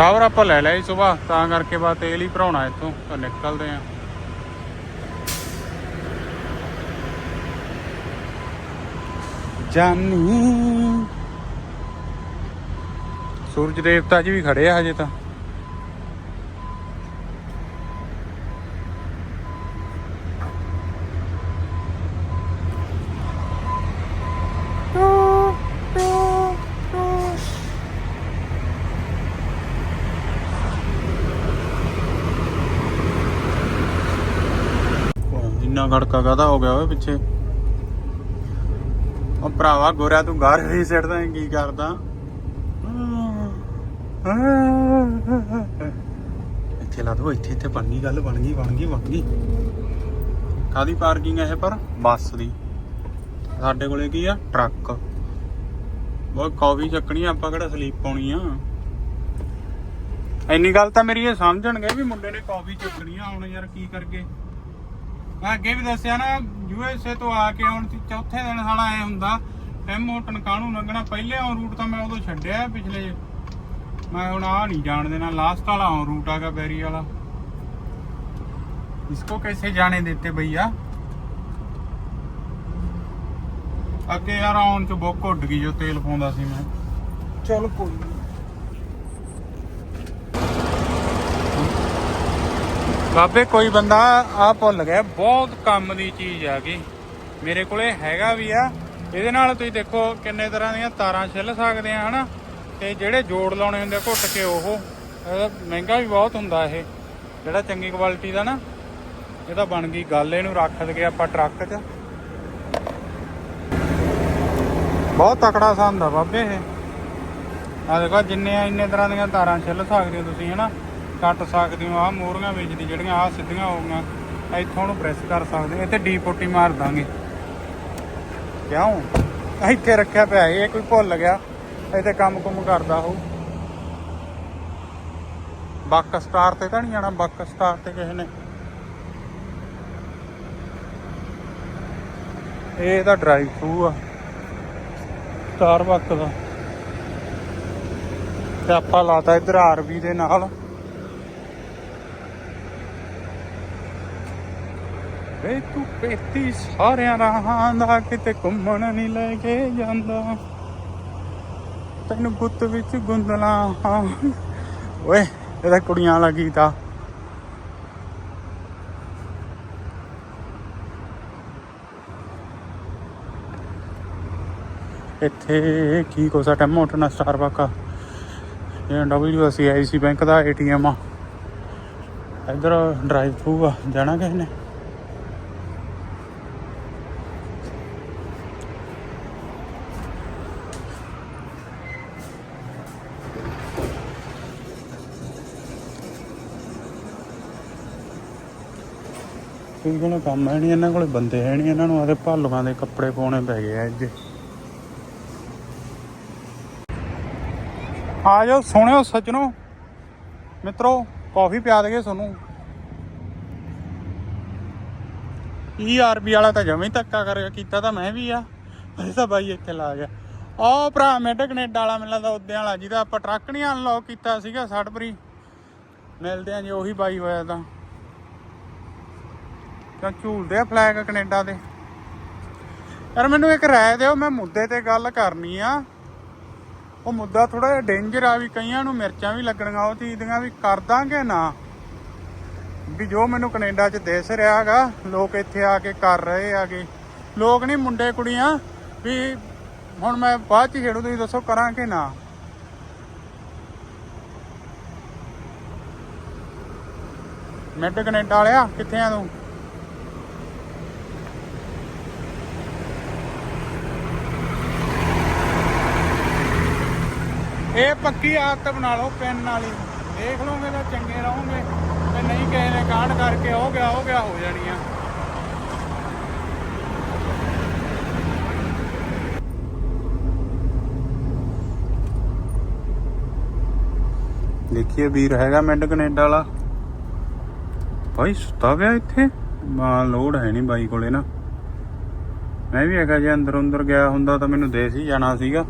ਸ਼ਾਵਰ ਆਪਾਂ ਲੈ ਲਿਆ ਸੀ ਸਵੇਰ, ਤਾਂ ਕਰਕੇ ਬਾਅਦ ਤੇਲ ਹੀ ਭਰਾਉਣਾ ਇੱਥੋਂ, ਤਾਂ ਨਿਕਲਦੇ ਆਂ ਜਾਨੀ। ਸੂਰਜ ਦੇਵਤਾ ਜੀ ਵੀ ਖੜੇ ਆ ਹਜੇ ਤਾਂ ਇੰਨਾ ਖੜਕਾ ਕਾਦਾ ਹੋ ਗਿਆ ਓਏ ਪਿੱਛੇ? ਉਹ ਭਰਾਵਾ ਗੋਰਿਆ ਤੂੰ ਘਰ ਹੀ ਸਿੱਟਦਾ ਕੀ ਕਰਦਾ? ਇੱਥੇ ਲਾ ਦੋ ਇੱਥੇ ਇੱਥੇ ਬਣ ਗਈ ਗੱਲ ਬਣ ਗਈ ਬਣ ਗਈ ਬਣ ਗਈ। ਕਾਦੀ ਪਾਰਕਿੰਗ ਹੈ ਇਹ ਪਰ? ਬੱਸ ਦੀ। ਸਾਡੇ ਕੋਲੇ ਕੀ ਆ? ਟਰੱਕ। ਉਹ ਕਾਫੀ ਚੱਕਣੀ ਆ, ਆਪਾਂ ਕਿਹੜਾ ਸਲੀਪ ਪਾਉਣੀ ਆ? ਇੰਨੀ ਗੱਲ ਤਾਂ ਮੇਰੀ ਇਹ ਸਮਝਣਗੇ ਵੀ ਮੁੰਡੇ ਨੇ ਕਾਫੀ ਚੱਕਣੀ ਆ ਹੁਣ ਯਾਰ ਕੀ ਕਰਗੇ ਮੈਂ ਅੱਗੇ ਵੀ ਦੱਸਿਆ ਨਾ ਯੂਐਸਏ ਤੋਂ ਆ ਕੇ ਹੁਣ ਚੌਥੇ ਦਿਨ ਸਾਲਾ ਐ ਹੁੰਦਾ ਟੈਮ ਹੋਟਨ ਕਾਹਨੂੰ ਲੰਘਣਾ ਪਹਿਲੇ ਔਨ ਰੂਟ ਤਾਂ ਮੈਂ ਉਦੋਂ ਛੱਡਿਆ ਪਿਛਲੇ ਮੈਂ ਹੁਣ ਆ ਨਹੀਂ ਜਾਣ ਦੇਣਾ ਲਾਸਟ ਵਾਲਾ ਔਨ ਰੂਟ ਆਗਾ ਬੈਰੀ ਵਾਲਾ इसको कैसे जाने देते भैया ਅੱਗੇ ਯਾਰ ਆਉਣ ਚ ਬੁੱਕ ਉੱਡ ਗਈ ਜੋ ਤੇਲ ਪਾਉਂਦਾ ਸੀ ਮੈਂ ਚਲ ਕੋਈ ਬਾਬੇ, ਕੋਈ ਬੰਦਾ ਆ ਭੁੱਲ ਗਿਆ, ਬਹੁਤ ਕੰਮ ਦੀ ਚੀਜ਼ ਆ ਗਈ। ਮੇਰੇ ਕੋਲੇ ਹੈਗਾ ਵੀ ਆ, ਇਹਦੇ ਨਾਲ ਤੁਸੀਂ ਦੇਖੋ ਕਿੰਨੇ ਤਰ੍ਹਾਂ ਦੀਆਂ ਤਾਰਾਂ ਛਿੱਲ ਸਕਦੇ ਆ, ਹਨਾ? ਤੇ ਜਿਹੜੇ ਜੋੜ ਲਾਉਣੇ ਹੁੰਦੇ ਆ, ਘੁੱਟ ਕੇ ਉਹ ਇਹਦਾ ਮਹਿੰਗਾ ਵੀ ਬਹੁਤ ਹੁੰਦਾ ਇਹ। ਜਿਹੜਾ ਚੰਗੀ ਕੁਆਲਿਟੀ ਦਾ ਨਾ, ਇਹ ਤਾਂ ਬਣ ਗਈ ਗੱਲ, ਇਹਨੂੰ ਰੱਖ ਦਗੇ ਆਪਾਂ ਟਰੱਕ 'ਚ। ਬਹੁਤ ਤਕੜਾ ਸੰਦ ਆ ਬਾਬੇ ਇਹ। ਆ ਦੇਖੋ ਜਿੰਨੇ ਆ, ਇੰਨੇ ਤਰ੍ਹਾਂ ਦੀਆਂ ਤਾਰਾਂ ਛਿੱਲ ਸਕਦੇ ਹੋ ਤੁਸੀਂ, ਹਨਾ? ਕੱਟ ਸਕਦੇ ਹੋ ਆ ਮੋਰੀਆਂ ਵਿੱਚ ਦੀ ਜਿਹੜੀਆਂ ਆ ਸਿੱਧੀਆਂ ਹੋ ਗਈਆਂ, ਇੱਥੋਂ ਨੂੰ ਪ੍ਰੈਸ ਕਰ ਸਕਦੇ ਹੋ। ਇੱਥੇ ਡੀ ਪੋਟੀ ਮਾਰ ਦਾਂਗੇ। ਕਿਉਂ? ਇੱਥੇ ਰੱਖਿਆ ਪਿਆ ਇਹ ਕੋਈ ਭੁੱਲ ਗਿਆ। ਇੱਥੇ ਕੰਮ ਕੁਮ ਕਰਦਾ ਹੋ ਬੱਕ ਸਟਾਰ ਤੇ ਤਾਂ ਨਹੀਂ ਜਾਣਾ, ਬੱਕ ਸਟਾਰ ਤੇ ਕਿਸੇ ਨੇ। ਇਹ ਤਾਂ ਡਰਾਈਵ ਥਰੂ ਆ। ਸਟਾਰ ਸਟਾਰਬਕ ਦਾ। ਤੇ ਆਪਾਂ ਲਾਤਾ ਇਧਰ ਆਰਬੀ ਦੇ ਨਾਲ। ਵੇ ਤੂੰ ਪੇਤੀ ਸਾਰਿਆਂ ਰਾਹਾਂ ਦਾ, ਕਿਤੇ ਘੁੰਮਣ ਨਹੀਂ ਲੈ ਕੇ ਜਾਂਦਾ। ਤੈਨੂੰ ਗੁੱਤ ਵਿੱਚ ਗੁੰਦਲਾ ਓਏ, ਇਹਦਾ ਕੁੜੀਆਂ ਵਾਲਾ ਗੀਤ ਆ। ਇੱਥੇ ਕੀ ਕੋਸਾ ਟੈਮੋ ਟਨਾ, ਸਟਾਰਬਕ ਇਹ ਡਬਲਯੂਐਸਆਈਸੀ ਬੈਂਕ ਦਾ, ਏਟੀਐਮ ਆ। ਇੱਧਰ ਡਰਾਈਵ ਥਰੂ ਆ, ਜਾਣਾ ਕਿਸੇ ਨੇ? ਕੋਈ ਕੋਲ ਕੰਮ ਹੈ ਨਹੀਂ, ਇਹਨਾਂ ਕੋਲੇ ਬੰਦੇ ਹੈ ਨਹੀਂ, ਇਹਨਾਂ ਨੂੰ ਆਦੇ ਭਾਲੂਆਂ ਦੇ ਕੱਪੜੇ ਪਾਉਣੇ ਪੈ ਗਏ ਆ ਅੱਜ ਆ ਜਾਓ ਸੋਹਣਿਓ ਸੱਜਣੋ। ਮਿੱਤਰੋ, ਕਾਫੀ ਪਿਆ ਦੇਗੇ ਤੁਹਾਨੂੰ। ਈਆਰਬੀ ਵਾਲਾ ਤਾਂ ਜਮੇ ਧੱਕਾ ਕਰ ਕੀਤਾ ਤਾਂ ਮੈਂ ਵੀ ਆ। ਇਹ ਤਾਂ ਬਾਈ ਇੱਥੇ ਲਾ ਗਿਆ। ਆਹ ਭਰਾ ਮਿੰਟ ਕੈਨੇਡਾ ਵਾਲਾ ਮੈਨੂੰ ਲੱਗਦਾ ਉਦਿਆਂ ਵਾਲਾ, ਜਿਹਦਾ ਆਪਾਂ ਟਰੱਕ ਨਹੀਂ ਅਨਲੌਕ ਕੀਤਾ ਸੀਗਾ ਸੜਪਰੀ ਮਿਲਦੇ ਆ ਜੀ, ਉਹੀ ਬਾਈ ਹੋਇਆ ਤਾਂ। ਜਾਂ ਝੂਲਦੇ ਆ ਫਲੈਗ ਕੈਨੇਡਾ ਦੇ। ਯਾਰ ਮੈਨੂੰ ਇੱਕ ਰਾਏ ਦਿਓ, ਮੈਂ ਮੁੱਦੇ ਤੇ ਗੱਲ ਕਰਨੀ ਆ। ਉਹ ਮੁੱਦਾ ਥੋੜਾ ਜਿਹਾ ਡੇਂਜਰ ਆ ਵੀ ਕਈਆਂ ਨੂੰ ਮਿਰਚਾਂ ਵੀ ਲੱਗਣੀਆਂ, ਉਹ ਚੀਜ਼ ਦੀਆਂ ਵੀ ਕਰ ਦਾਂਗੇ ਨਾ। ਵੀ ਜੋ ਮੈਨੂੰ ਕੈਨੇਡਾ 'ਚ ਦਿਸ ਰਿਹਾ ਹੈਗਾ, ਲੋਕ ਇੱਥੇ ਆ ਕੇ ਕਰ ਰਹੇ ਆਗੇ ਲੋਕ ਨਹੀਂ ਮੁੰਡੇ ਕੁੜੀਆਂ, ਵੀ ਹੁਣ ਮੈਂ ਬਾਅਦ 'ਚ ਛੇੜੂ ਤੁਸੀਂ ਦੱਸੋ ਕਰਾਂ ਕਿ ਨਾ। ਮਿੱਡ ਕੈਨੇਡਾ ਵਾਲਿਆ, ਕਿੱਥੇ ਆ ਤੂੰ? ਇਹ ਪੱਕੀ ਆਦਤ ਬਣਾ ਲਓ ਪੈਨ ਵਾਲੀ। ਦੇਖ ਲਓਗੇ ਤਾਂ ਚੰਗੇ ਰਹੋਗੇ। ਤੇ ਨਹੀਂ ਕਿਸੇ ਨੇ ਕਾਂਡ ਕਰਕੇ ਹੋ ਗਿਆ ਹੋ ਗਿਆ, ਹੋ ਜਾਣੀਆਂ। ਦੇਖੀਏ, ਵੀਰ ਹੈਗਾ ਮਿੰਡ ਕੈਨੇਡਾ ਵਾਲਾ। ਭਾਈ, ਸੁੱਤਾ ਪਿਆ ਇੱਥੇ? ਮਾਂ ਲੋਡ ਹੈ ਨਹੀਂ ਬਾਈ ਕੋਲੇ ਨਾ। ਮੈਂ ਵੀ ਹੈਗਾ ਜੇ ਅੰਦਰ ਅੰਦਰ ਗਿਆ ਹੁੰਦਾ ਤਾਂ ਮੈਨੂੰ ਦੇਸ ਹੀ ਜਾਣਾ ਸੀਗਾ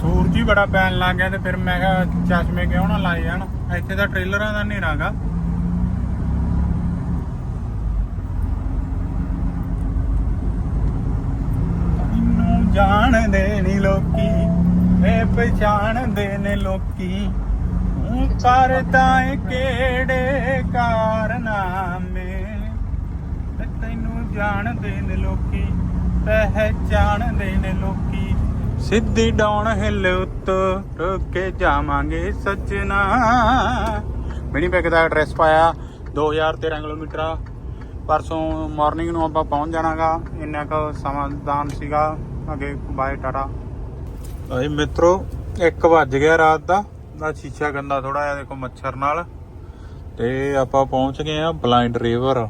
ਸੂਰਜ ਹੀ ਬੜਾ ਪੈਣ ਲੱਗ ਗਿਆ ਤੇ ਫਿਰ ਮੈਂ ਕਿਹਾ ਚਸ਼ਮੇ ਕਿਉਂ ਨਾ ਲਾਏ ਜਾਣ? ਇੱਥੇ ਤਾਂ ਟ੍ਰੇਲਰਾਂ ਦਾ ਹਨੇਰਾਗਾ ਤੈਨੂੰ ਜਾਣਦੇ ਨਹੀਂ ਲੋਕੀ ਏ ਪਛਾਣਦੇ ਨੇ ਲੋਕੀ। ਤੂੰ ਕਰਦਾ ਏ ਕਿਹੜੇ ਕਾਰਨਾਮੇ? ਤੇ ਤੈਨੂੰ ਜਾਣਦੇ ਨੇ ਲੋਕੀ, ਪਹਿਚਾਣਦੇ ਨੇ ਲੋਕੀ। ਸਿੱਧੀ ਡਾਉਣ ਹਿੱਲ ਉੱਤਰ ਕੇ ਜਾਵਾਂਗੇ ਸੱਜਣਾ। ਮਿਣੀ ਪੈਕ ਦਾ ਐਡਰੈਸ ਪਾਇਆ 2013 ਕਿਲੋਮੀਟਰ ਪਰਸੋਂ ਮਾਰਨਿੰਗ ਨੂੰ ਆਪਾਂ ਪਹੁੰਚ ਜਾਣਾਗਾ, ਇੰਨਾ ਕੁ ਸਮਾਂਦਾਨ ਸੀਗਾ, ਅੱਗੇ ਬਾਏ ਟਾਟਾ। ਭਾਈ ਮਿੱਤਰੋ 1 ਵੱਜ ਗਿਆ ਰਾਤ ਦਾ ਦਾ ਸ਼ੀਸ਼ਾ ਗੰਦਾ ਥੋੜਾ ਜਿਹਾ, ਦੇਖੋ ਮੱਛਰ ਨਾਲ। ਤੇ ਆਪਾਂ ਪਹੁੰਚ ਗਏ ਆ ਬਲਾਈਂਡ ਰਿਵਰ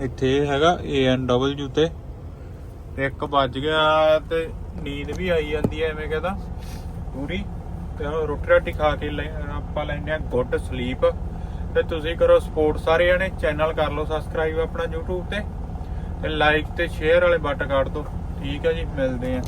ਇੱਥੇ ਇਹ ਹੈਗਾ ANW ਤੇ। ਤੇ 1 ਵੱਜ ਗਿਆ ਤੇ ਨੀਂਦ ਵੀ ਆਈ ਜਾਂਦੀ ਹੈ, ਐਵੇਂ ਕਹਦਾ। ਪੂਰੀ। ਤੇ ਹੁਣ ਰੋਟੀ ਰਾਟੀ ਖਾ ਕੇ ਲੈ- ਆਪਾਂ ਲੈਂਦੇ ਆ ਗੁੱਡ ਸਲੀਪ। ਤੇ ਤੁਸੀਂ ਕਰੋ ਸਪੋਰਟ ਸਾਰੇ ਜਣੇ ਚੈਨਲ ਕਰ ਲਓ ਸਬਸਕ੍ਰਾਈਬ ਆਪਣਾ YouTube ਤੇ। ਤੇ ਲਾਈਕ ਤੇ ਸ਼ੇਅਰ ਵਾਲੇ ਬਟਨ ਕੱਢ ਦਿਓ ਠੀਕ ਹੈ ਜੀ, ਮਿਲਦੇ ਆ